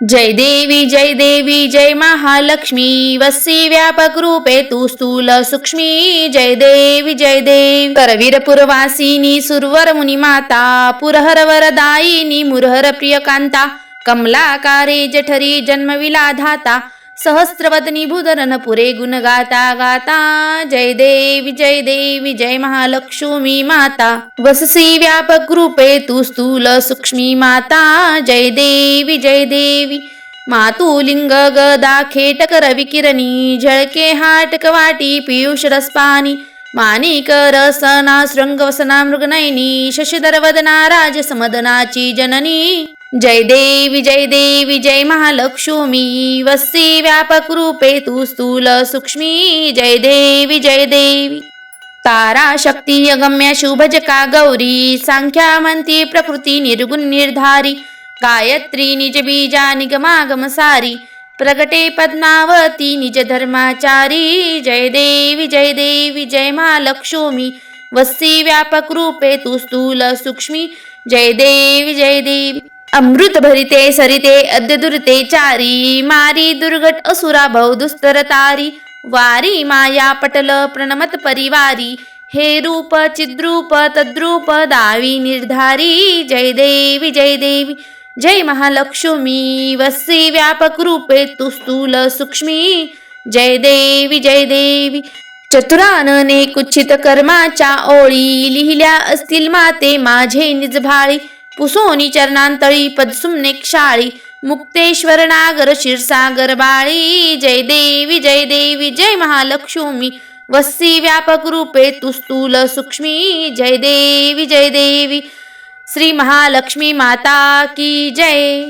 जय देवी जय देवी जय महालक्ष्मी वसी व्यापक रूपे तू स्थूल सूक्ष्मी जय देवी जय देवी। करवीर पुरवासिनी सुरवर मुनी माता पुरहर वरदायिनी मुरहर प्रिय कांता कमलाकारे जठरी जन्मविला धाता सहस्रवदनी भूधरन पुरे गुण गाता गाता जय देवी जय देवी जय महालक्ष्मी माता। वससी व्यापक रूपे तू स्थूल सूक्ष्मी माता। जय देवी जय देवी मातुलिंग गदा खेटक रविकिरणी झळके हाटक वाटी पियुष रसपानी माणिक रसना शृंगवसना मृगनयनी शशिधर वदना राज समदनाची जननी। जय देवी जय देवी जय महालक्ष्मी वस्सी व्यापक रूपे तू स्थूल सूक्ष्मी जय देवी जय देवी. तारा शक्ती अगम्य शुभजका गौरी सांख्या मंती प्रकृती निर्गुण निर्धारी गायत्री निज बीजा निगमागम सारी प्रगटे पद्मावती निज धर्माचारी जय देवी जय देवी जय महालक्ष्मी वस्सी व्यापक रूपे तू स्थूल सूक्ष्मी जय देवी जय देवी. अमृत भरिते सरिते अद्य दुर्ते चारी मारी दुर्घट असुरा भव दुस्तर तारी वारी माया पटल प्रणमत परिवारी हे रूप चिद्रूप तद्रूप दावी निर्धारी जय देवी जय देवी जय महालक्ष्मी वस्सी व्यापक रूपे तु स्थूल सूक्ष्मी जय देवी जय देवी चतुरानने कुच्छित कर्माच्या ओळी लिहिल्या असतील माते माझे निजभाळी पुसोनी चरणांतळी पदसुमने क्षाळी मुक्तेश्वर नागर क्षीरसागर बाळी जय देवी जय देवी जय महालक्ष्मी वस्सी व्यापक रूपे तुस्तूल सूक्ष्मी जय देवी जय देवी श्री महालक्ष्मी माता की जय।